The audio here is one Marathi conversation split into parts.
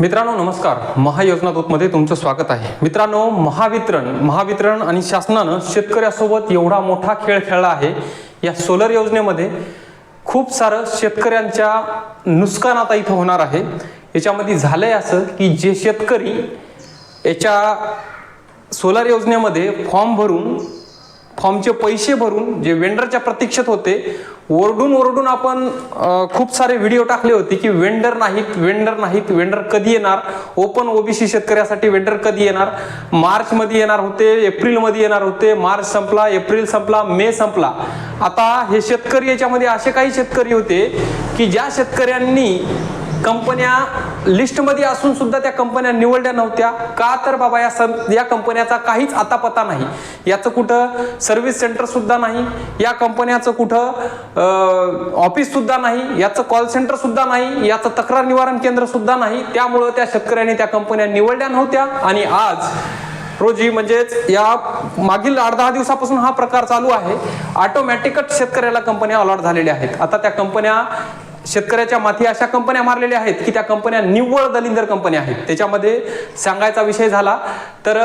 मित्रांनो नमस्कार. महायोजना दूतमध्ये तुमचं स्वागत आहे. मित्रांनो महावितरण महावितरण आणि शासनानं शेतकऱ्यासोबत एवढा मोठा खेळ खेळला आहे. या सोलर योजनेमध्ये खूप सारं शेतकऱ्यांच्या नुकसान आता इथं होणार आहे. याच्यामध्ये झालं आहे असं की जे शेतकरी याच्या सोलर योजनेमध्ये फॉर्म भरून फॉर्मचे पैसे भरून जे वेंडरच्या प्रतीक्षेत होते ओरडून ओरडून आपण खूप सारे व्हिडिओ टाकले होते की वेंडर नाहीत वेंडर नाहीत वेंडर कधी येणार? ओपन ओबीसी शेतकऱ्यासाठी वेंडर कधी येणार? मार्चमध्ये येणार होते एप्रिलमध्ये येणार होते मार्च संपला एप्रिल संपला मे संपला. आता हे शेतकरी याच्यामध्ये असे काही शेतकरी होते की ज्या शेतकऱ्यांनी कंपन्या लिस्टमध्ये असून सुद्धा त्या कंपन्या निवडल्या नव्हत्या. का तर बाबा या सं या कंपन्याचा काहीच आता पता नाही. याचं कुठं सर्व्हिस सेंटर सुद्धा नाही. या कंपन्याचं कुठं ऑफिस सुद्धा नाही. याचं कॉल सेंटर सुद्धा नाही. याचं तक्रार निवारण केंद्र सुद्धा नाही. त्यामुळं त्या शेतकऱ्यांनी त्या कंपन्या निवडल्या नव्हत्या. आणि आज रोजी म्हणजेच या मागील आठ दहा दिवसापासून हा प्रकार चालू आहे. ऑटोमॅटिकच शेतकऱ्याला कंपन्या अलॉट झालेल्या आहेत. आता त्या कंपन्या शेतकऱ्याच्या माथी अशा कंपन्या मारलेल्या आहेत की त्या कंपन्या निव्वळ दलिंदर कंपन्या आहेत. त्याच्यामध्ये सांगायचा विषय झाला तर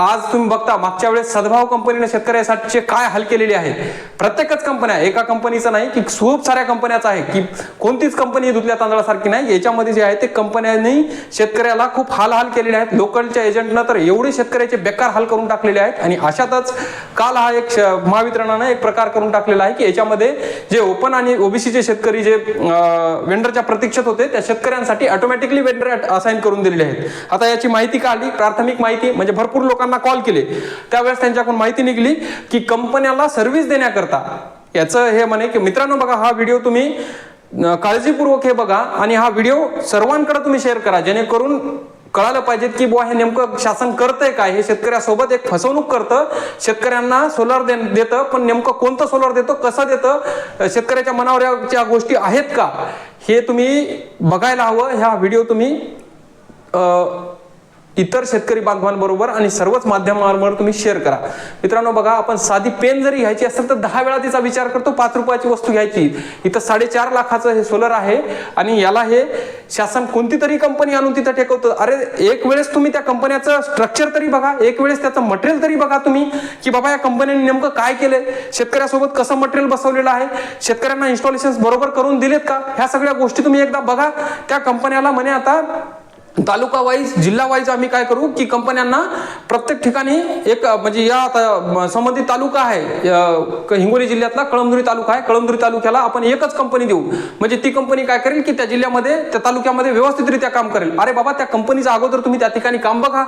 आज तुम्ही बघता मागच्या वेळेस सद्भाव कंपनीने शेतकऱ्यासाठीचे काय हाल केलेले आहेत? प्रत्येकच कंपन्या एका कंपनीचं नाही की खूप साऱ्या कंपन्याचं आहे की कोणतीच कंपनी धुतल्या तांदळासारखी नाही. याच्यामध्ये जे आहे ते कंपन्यांनी शेतकऱ्याला खूप हाल हाल केलेले आहेत. लोकलच्या एजंटनं तर एवढे शेतकऱ्याचे बेकार हाल करून टाकलेले आहेत. आणि अशातच काल हा एक श- महावितरणानं एक प्रकार करून टाकलेला आहे की याच्यामध्ये जे ओपन आणि ओबीसीचे शेतकरी जे वेंडरच्या प्रतीक्षेत होते त्या शेतकऱ्यांसाठी ऑटोमॅटिकली वेंडर असाइन करून दिलेले आहेत. आता याची माहिती काढली प्राथमिक माहिती म्हणजे भरपूर लोकांना कॉल केले. त्यावेळेस त्यांच्याकडून माहिती निघली की कंपन्याला सर्व्हिस देण्याकरता याचं हे म्हणे की मित्रांनो बघा हा व्हिडिओ तुम्ही काळजीपूर्वक हे बघा आणि हा व्हिडिओ सर्वांकडे तुम्ही शेअर करा. जेणेकरून कळालं पाहिजे की बुवा हे नेमकं शासन करतंय काय? हे शेतकऱ्यासोबत एक फसवणूक करतं. शेतकऱ्यांना सोलार दे देतं पण नेमकं कोणतं सोलार देतं कसं देतं? शेतकऱ्याच्या मनावर या गोष्टी आहेत का? हे तुम्ही बघायला हवं. ह्या व्हिडिओ तुम्ही अं, इतर शेतकरी बांधवांबरोबर आणि सर्वच माध्यमांवर तुम्ही शेअर करा. मित्रांनो बघा आपण साधी पेन जरी घ्यायची असेल तर दहा वेळा तिचा विचार करतो पाच रुपयाची वस्तू घ्यायची. इथं साडेचार लाखाचं हे सोलर आहे आणि याला हे शासन कोणती तरी कंपनी आणून तिथं टेकवतं अरे एक वेळेस तुम्ही त्या कंपन्याचं स्ट्रक्चर तरी बघा एक वेळेस त्याचं मटेरियल तरी बघा तुम्ही की बाबा या कंपनीने नेमकं काय केलंय? शेतकऱ्यासोबत कसं मटेरियल बसवलेलं आहे? शेतकऱ्यांना इन्स्टॉलेशन बरोबर करून दिलेत का? ह्या सगळ्या गोष्टी तुम्ही एकदा बघा. त्या कंपन्याला म्हणे आता तालुका वाईज जिल्हा वाईज आम्ही काय करू की कंपन्यांना प्रत्येक ठिकाणी एक म्हणजे या आता संबंधित तालुका आहे हिंगोली जिल्ह्यातला कळमदुरी तालुका आहे. कळमदुरी तालुक्याला आपण एकच कंपनी देऊ. म्हणजे ती कंपनी काय करेल की त्या जिल्ह्यामध्ये त्या तालुक्यामध्ये व्यवस्थितरित्या काम करेल. अरे बाबा त्या कंपनीचा अगोदर तुम्ही त्या ठिकाणी काम बघा.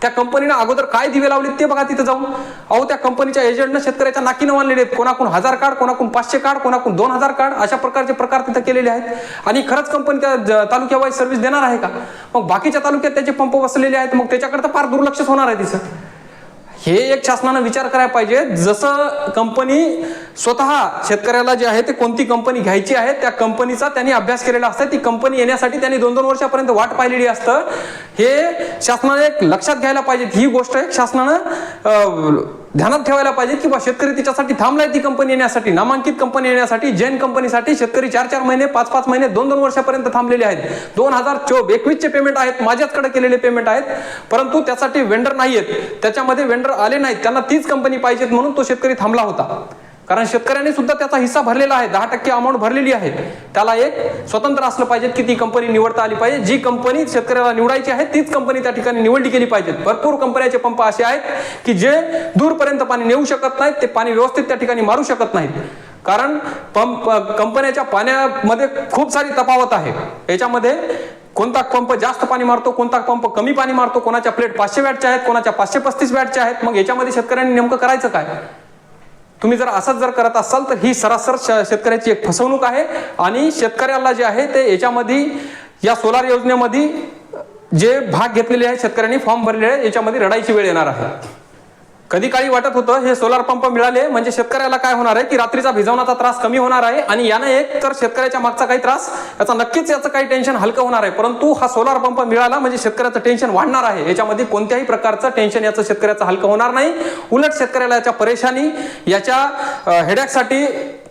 त्या कंपनीनं अगोदर काय दिवे लावले ते बघा तिथे जाऊन. अहो त्या कंपनीच्या एजंटनं शेतकऱ्याच्या नाकीनं मानलेले आहेत. कोणाकून हजार कार्ड कोणाकून पाचशे कार्ड कोणाकून दोन हजार कार्ड अशा प्रकारचे प्रकार तिथे केलेले आहेत. आणि खरंच कंपनी त्या ज- तालुक्यावाईज सर्व्हिस देणार आहे का? मग बाकीच्या तालुक्यात त्याचे पंप बसलेले आहेत मग त्याच्याकडे तर फार दुर्लक्षच होणार आहे तिचं. हे एक शासनानं विचार करायला पाहिजे. जसं कंपनी स्वतः शेतकऱ्याला जे आहे ते कोणती कंपनी घ्यायची आहे त्या कंपनीचा त्यांनी अभ्यास केलेला असतं ती कंपनी येण्यासाठी त्यांनी दोन दोन वर्षापर्यंत वाट पाहिलेली असतं. हे शासनाने एक लक्षात घ्यायला पाहिजे. ही गोष्ट एक शासनानं ध्यानात ठेवायला पाहिजे की शेतकरी तिच्यासाठी थांबलाय ती कंपनी येण्यासाठी नामांकित कंपनी येण्यासाठी जैन कंपनीसाठी शेतकरी चार चार महिने पाच पाच महिने दोन दोन वर्षापर्यंत थांबलेले आहेत. दोन हजार चो एकवीसचे पेमेंट आहेत माझ्याचकडे केलेले पेमेंट आहेत. परंतु त्यासाठी वेंडर नाही आहेत त्याच्यामध्ये वेंडर आले नाहीत. त्यांना तीच कंपनी पाहिजेत म्हणून तो शेतकरी थांबला होता. कारण शेतकऱ्यांनी सुद्धा त्याचा हिस्सा भरलेला आहे. दहा टक्के अमाऊंट भरलेली आहे. त्याला एक स्वतंत्र असलं पाहिजे की ती कंपनी निवडता आली पाहिजे. जी कंपनी शेतकऱ्याला निवडायची आहे तीच कंपनी त्या ठिकाणी निवडली गेली पाहिजे भरपूर कंपन्याचे पंप असे आहेत की जे दूरपर्यंत पाणी नेऊ शकत नाहीत ते पाणी व्यवस्थित त्या ठिकाणी मारू शकत नाहीत. कारण पंप कंपन्याच्या पाण्यामध्ये खूप सारी तफावत आहे. याच्यामध्ये कोणता पंप जास्त पाणी मारतो कोणता पंप कमी पाणी मारतो कोणाच्या प्लेट पाचशे वॅटच्या आहेत कोणाच्या पाचशे पस्तीस वॅटच्या आहेत. मग याच्यामध्ये शेतकऱ्यांनी नेमकं करायचं काय? तुम्ही जर असंच जर करत असाल तर ही सरासर श- शेतकऱ्याची एक फसवणूक आहे. आणि शेतकऱ्याला जे आहे ते याच्यामध्ये या सोलार योजनेमध्ये जे भाग घेतलेले आहे शेतकऱ्यांनी फॉर्म भरलेले आहे याच्यामध्ये रडायची वेळ येणार आहे. कधी काळी वाटत होतं हे सोलार पंप मिळाले. म्हणजे शेतकऱ्याला काय होणार आहे की रात्रीचा भिजवण्याचा त्रास कमी होणार आहे आणि यानं एक तर शेतकऱ्याच्या मागचा काही त्रास याचा नक्कीच याचं काही टेन्शन हलकं होणार आहे. परंतु हा सोलार पंप मिळाला म्हणजे शेतकऱ्याचं टेन्शन वाढणार आहे. याच्यामध्ये कोणत्याही प्रकारचं टेन्शन याचं शेतकऱ्याचं हलकं होणार नाही. उलट शेतकऱ्याला याच्या परेशानी याच्या हेडॅकसाठी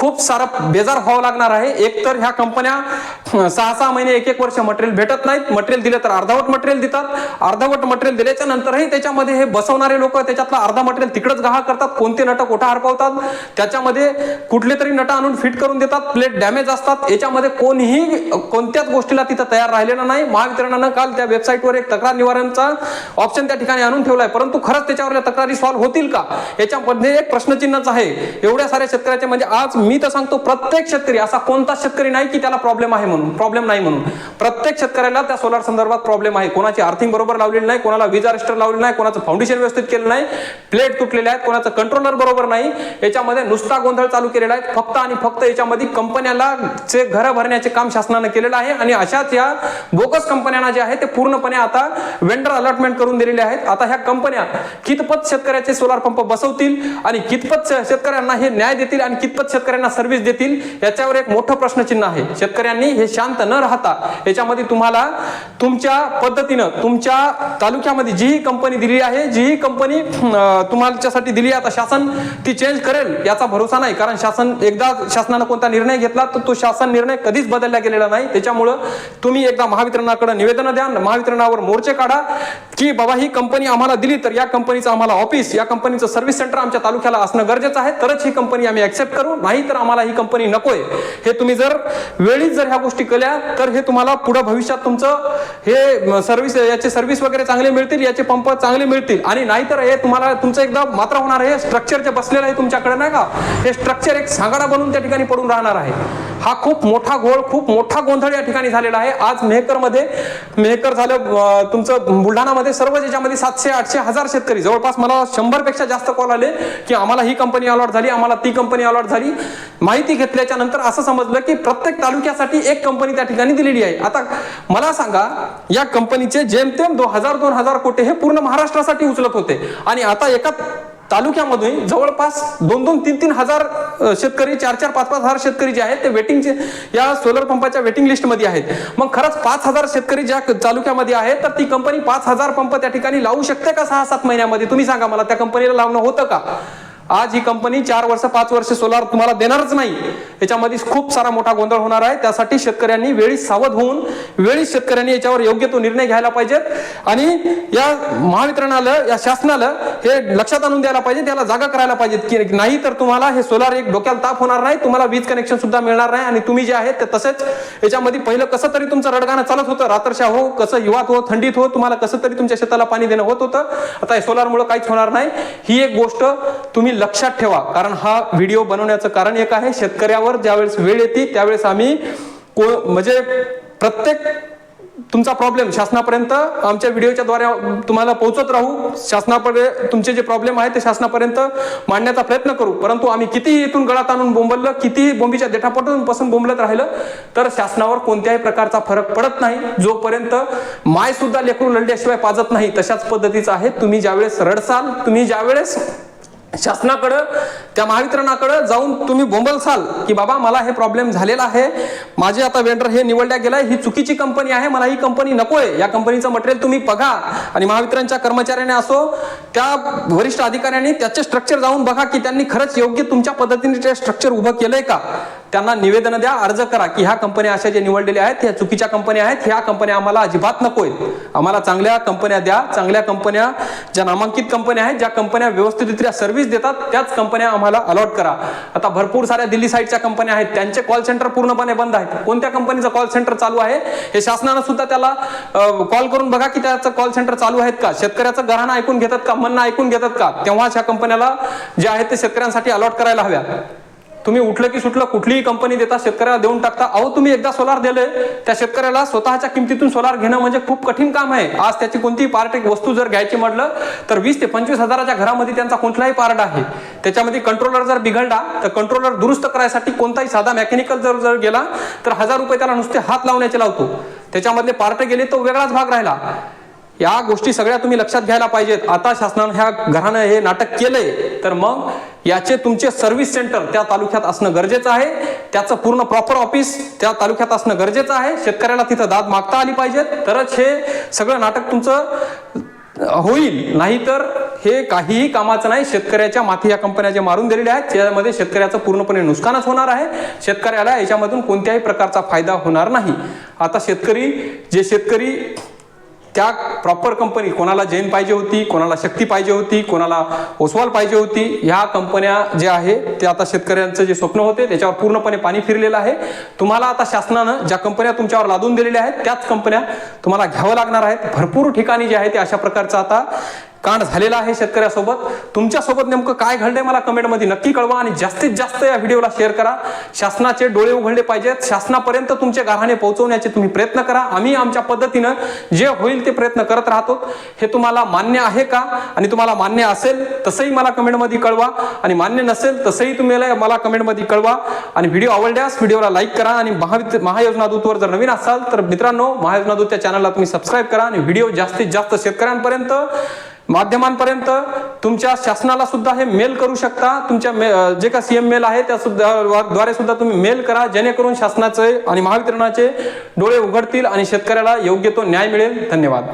खूप सारा बेजार व्हावं लागणार आहे. एक तर ह्या कंपन्या सहा सहा महिने एक एक वर्ष मटेरियल भेटत नाहीत. मटेरियल दिलं तर अर्धावट मटेरियल देतात. अर्धावट मटेरियल दिल्याच्या नंतरही त्याच्यामध्ये हे बसवणारे लोक त्याच्यातलं अर्धा मटेरियल तिकडच गहा करतात. कोणते नट कोठा हरपवतात? त्याच्यामध्ये कुठले तरी नट आणून फिट करून देतात. प्लेट डॅमेज असतात. याच्यामध्ये कोणीही कोणत्याच गोष्टीला तिथं तयार राहिलेलं नाही. महावितरणानं काल त्या वेबसाईटवर एक तक्रार निवारणचा ऑप्शन त्या ठिकाणी आणून ठेवलाय. परंतु खरंच त्याच्यावर तक्रारी सॉल्व्ह होतील का? याच्यामध्ये एक प्रश्नचिन्हच आहे. एवढ्या साऱ्या शेतकऱ्याच्या म्हणजे आज मी तर सांगतो प्रत्येक शेतकरी असा कोणता शेतकरी नाही की त्याला प्रॉब्लेम आहे म्हणून प्रॉब्लेम नाही म्हणून. प्रत्येक शेतकऱ्याला त्या सोलार संदर्भात प्रॉब्लेम आहे. कोणाची आर्थिंग बरोबर लावलेली नाही कोणाला विजा रजिस्टर लावलेलं नाही कोणाचं फाउंडेशन व्यवस्थित केलं नाही प्लेट तुटलेले आहेत कोणाचं कंट्रोलर बरोबर नाही. याच्यामध्ये नुसता गोंधळ चालू केलेला आहे. फक्त आणि फक्त याच्यामध्ये कंपन्याला चे घर भरण्याचे काम शासनानं केलेलं आहे आणि अशाच या बोगस कंपन्यांना जे आहे ते पूर्णपणे आता वेंडर अलॉटमेंट करून दिलेले आहेत. आता ह्या कंपन्या कितपत शेतकऱ्याचे सोलार पंप बसवतील आणि कितपत शेतकऱ्यांना हे न्याय देतील आणि कितपत शेतकऱ्यांना सर्व्हिस देतील याच्यावर एक मोठं प्रश्नचिन्ह आहे. शेतकऱ्यांनी हे शांत न राहता याच्यामध्ये तुम्हाला तुमच्या पद्धतीनं तुमच्या तालुक्यामध्ये जीही कंपनी दिली आहे जीही कंपनी तुम्हाच्यासाठी दिली आहे आता शासन ती चेंज करेल याचा भरोसा नाही. कारण शासन एकदा शासनानं कोणता निर्णय घेतला तर तो शासन निर्णय कधीच बदलला गेलेला नाही. त्याच्यामुळं तुम्ही एकदा महावितरणाकडे निवेदन द्या महावितरणावर मोर्चे काढा. की बाबा ही कंपनी आम्हाला दिली तर या कंपनीचं आम्हाला ऑफिस या कंपनीचं सर्व्हिस सेंटर आमच्या तालुक्याला असणं गरजेचं आहे. तरच ही कंपनी आम्ही ऍक्सेप्ट करू. नाही तर आम्हाला ही कंपनी नकोय. हे तुम्ही जर वेळीच जर ह्या गोष्टी केल्या तर हे तुम्हाला पुढे भविष्यात तुमचं हे सर्व्हिस याचे सर्व्हिस वगैरे चांगले मिळतील याचे पंप चांगले मिळतील. आणि नाहीतर हे तुम्हाला तुमचं एकदा मात्र होणार आहे. स्ट्रक्चर जे बसलेलं आहे तुमच्याकडे नाही का? हे स्ट्रक्चर एक सांगाडा बनून त्या ठिकाणी पडून राहणार आहे. हा खूप मोठा घोळ खूप मोठा गोंधळ या ठिकाणी झालेला आहे. आज मेहकरमध्ये मेहकर झालं तुमचं बुलढाणामध्ये सर्व ज्याच्यामध्ये सातशे आठशे हजार शेतकरी जवळपास मला शंभरपेक्षा जास्त कॉल आले की आम्हाला ही कंपनी अलॉट झाली आम्हाला ती कंपनी अलॉट झाली. माहिती घेतल्याच्या नंतर असं समजलं की प्रत्येक तालुक्यासाठी एक कंपनी त्या ठिकाणी दिलेली आहे. आता मला सांगा या कंपनीचे जेमतेम दो हजार दोन हजार कोटी हे पूर्ण महाराष्ट्रासाठी उचलत होते. आणि आता एका तालुक्यामधून जवळपास दोन दोन तीन तीन हजार शेतकरी चार चार पाच पाच हजार शेतकरी जे आहेत ते वेटिंगचे या सोलर पंपाच्या वेटिंग लिस्टमध्ये आहेत. मग खरंच पाच हजार शेतकरी ज्या तालुक्यामध्ये आहेत तर ती कंपनी पाच हजार पंप त्या ठिकाणी लावू शकते का सहा सात महिन्यामध्ये? तुम्ही सांगा मला त्या कंपनीला लावणं होतं का? आज ही कंपनी चार वर्ष पाच वर्ष सोलार तुम्हाला देणारच नाही. याच्यामध्ये खूप सारा मोठा गोंधळ होणार आहे. त्यासाठी शेतकऱ्यांनी वेळी सावध होऊन वेळी शेतकऱ्यांनी याच्यावर योग्य तो निर्णय घ्यायला पाहिजेत आणि या महावितरणाला या शासनाला हे लक्षात आणून द्यायला पाहिजे त्याला जागा करायला पाहिजेत की नाही तर तुम्हाला हे सोलार एक डोक्याला ताप होणार नाही तुम्हाला वीज कनेक्शन सुद्धा मिळणार नाही. आणि तुम्ही जे आहेत ते तसेच याच्यामध्ये पहिलं कसं तरी तुमचं रडगाणं चालत होतं. रात्रशा हो कसं हिवात हो थंडीत हो तुम्हाला कसं तरी तुमच्या शेताला पाणी देणं होत होतं. आता हे सोलारमुळे काहीच होणार नाही. ही एक गोष्ट तुम्ही लक्षात ठेवा. कारण हा व्हिडिओ बनवण्याचं कारण एक आहे शेतकऱ्यावर ज्यावेळेस वेळ येते त्यावेळेस आम्ही को- म्हणजे प्रत्येक तुमचा प्रॉब्लेम शासनापर्यंत आमच्या व्हिडिओच्या द्वारे तुम्हाला पोहोचत राहू. शासनापर्यंत तुमचे जे प्रॉब्लेम आहे ते शासनापर्यंत मांडण्याचा प्रयत्न करू. परंतु आम्ही किती इथून गळात आणून बोंबललं कितीही बोंबीच्या देठापटून पासून बोंबलत राहिलं तर शासनावर कोणत्याही प्रकारचा फरक पडत नाही. जोपर्यंत माय सुद्धा लेकरू लढल्याशिवाय पाजत नाही तशाच पद्धतीचं आहे. तुम्ही ज्यावेळेस रडसाल तुम्ही ज्यावेळेस शासनाकडं त्या महावितरणाकडं जाऊन तुम्ही बोंबलसाल की बाबा मला हे प्रॉब्लेम झालेला आहे. माझे आता वेंडर हे निवडल्या गेलाय. ही चुकीची कंपनी आहे. मला ही कंपनी नकोय. या कंपनीचं मटेरियल तुम्ही बघा आणि महावितरणच्या कर्मचाऱ्याने असो त्या वरिष्ठ अधिकाऱ्यांनी त्याचे स्ट्रक्चर जाऊन बघा की त्यांनी खरंच योग्य तुमच्या पद्धतीने ते स्ट्रक्चर उभं केलंय का? त्यांना निवेदन द्या अर्ज करा की ह्या कंपन्या अशा जे निवडलेल्या आहेत ह्या चुकीच्या कंपन्या आहेत ह्या कंपन्या आम्हाला अजिबात नको आहेत. आम्हाला चांगल्या कंपन्या द्या चांगल्या कंपन्या ज्या नामांकित कंपन्या आहेत ज्या कंपन्या व्यवस्थितरित्या सर्व्हिस देतात त्याच कंपन्या आम्हाला अलॉट करा. आता भरपूर साऱ्या दिल्ली साईडच्या कंपन्या आहेत त्यांचे कॉल सेंटर पूर्णपणे बंद आहेत. कोणत्या कंपनीचं कॉल सेंटर चालू आहे हे शासनानं सुद्धा त्याला कॉल करून बघा की त्याचं कॉल सेंटर चालू आहेत का? शेतकऱ्याचं गहाणं ऐकून घेतात का म्हणणं ऐकून घेतात का? तेव्हाच ह्या कंपन्याला जे आहेत ते शेतकऱ्यांसाठी अलॉट करायला हव्या. तुम्ही उठलं की सुटलं कुठलीही कंपनी देता शेतकऱ्याला देऊन टाकता. अहो तुम्ही एकदा सोलार दिले त्या शेतकऱ्याला स्वतःच्या किमतीतून सोलार घेणं म्हणजे खूप कठीण काम आहे. आज त्याची कोणतीही पार्ट एक वस्तू जर घ्यायची म्हटलं तर वीस ते पंचवीस हजाराच्या घरामध्ये त्यांचा कोणताही पार्ट आहे. त्याच्यामध्ये कंट्रोलर जर बिघडला तर कंट्रोलर दुरुस्त करायसाठी कोणताही साधा मेकॅनिकल जर जर गेला तर हजार रुपये त्याला नुसते हात लावण्याचे लावतो. त्याच्यामधले पार्ट गेले तो वेगळाच भाग राहिला. या गोष्टी सगळ्या तुम्ही लक्षात घ्यायला पाहिजेत. आता शासनानं ह्या घरानं हे नाटक केलंय. तर मग याचे तुमचे सर्व्हिस सेंटर त्या तालुक्यात असणं गरजेचं आहे. त्याचं पूर्ण प्रॉपर ऑफिस त्या तालुक्यात असणं गरजेचं आहे. शेतकऱ्याला तिथं दाद मागता आली पाहिजेत. तरच हे सगळं नाटक तुमचं होईल. नाहीतर हे काहीही कामाचं नाही. शेतकऱ्याच्या माथी या कंपन्या जे मारून दिलेल्या आहेत त्यामध्ये शेतकऱ्याचं पूर्णपणे नुकसानच होणार आहे. शेतकऱ्याला याच्यामधून कोणत्याही प्रकारचा फायदा होणार नाही. आता शेतकरी जे शेतकरी त्या प्रॉपर कंपनी कोणाला जैन पाहिजे होती कोणाला शक्ती पाहिजे होती कोणाला ओसवाल पाहिजे होती ह्या कंपन्या जे आहे ते आता शेतकऱ्यांचं जे स्वप्न होते त्याच्यावर पूर्णपणे पाणी फिरलेलं आहे. तुम्हाला आता शासनानं ज्या कंपन्या तुमच्यावर लादून दिलेल्या आहेत त्याच कंपन्या तुम्हाला घ्यावं लागणार आहेत. भरपूर ठिकाणी जे आहे ते अशा प्रकारचं आता कांड झालेला आहे शेतकऱ्यासोबत. तुमच्यासोबत नेमकं काय घडलंय मला कमेंटमध्ये नक्की कळवा आणि जास्तीत जास्त या व्हिडिओला शेअर करा. शासनाचे डोळे उघडले पाहिजेत. शासनापर्यंत तुमचे गाऱ्हाणे पोहोचवण्याचे तुम्ही प्रयत्न करा. आम्ही आमच्या पद्धतीनं जे होईल ते प्रयत्न करत राहतो. हे तुम्हाला मान्य आहे का? आणि तुम्हाला मान्य असेल तसंही मला कमेंटमध्ये कळवा. आणि मान्य नसेल तसंही तुम्ही मला कमेंटमध्ये कळवा. आणि व्हिडिओ आवडल्यास व्हिडिओला लाईक करा. आणि महायोजना दूतवर जर नवीन असाल तर मित्रांनो महायोजना दूतच्या चॅनलला तुम्ही सबस्क्राईब करा. आणि व्हिडिओ जास्तीत जास्त शेतकऱ्यांपर्यंत माध्यमांपर्यंत तुमच्या शासनाला सुद्धा हे मेल करू शकता. तुमच्या जे का सीएम मेल आहे त्या सुद्धा द्वारे सुद्धा तुम्ही मेल करा. जेणेकरून शासनाचे आणि महावितरणाचे डोळे उघडतील आणि शेतकऱ्याला योग्य तो न्याय मिळेल. धन्यवाद.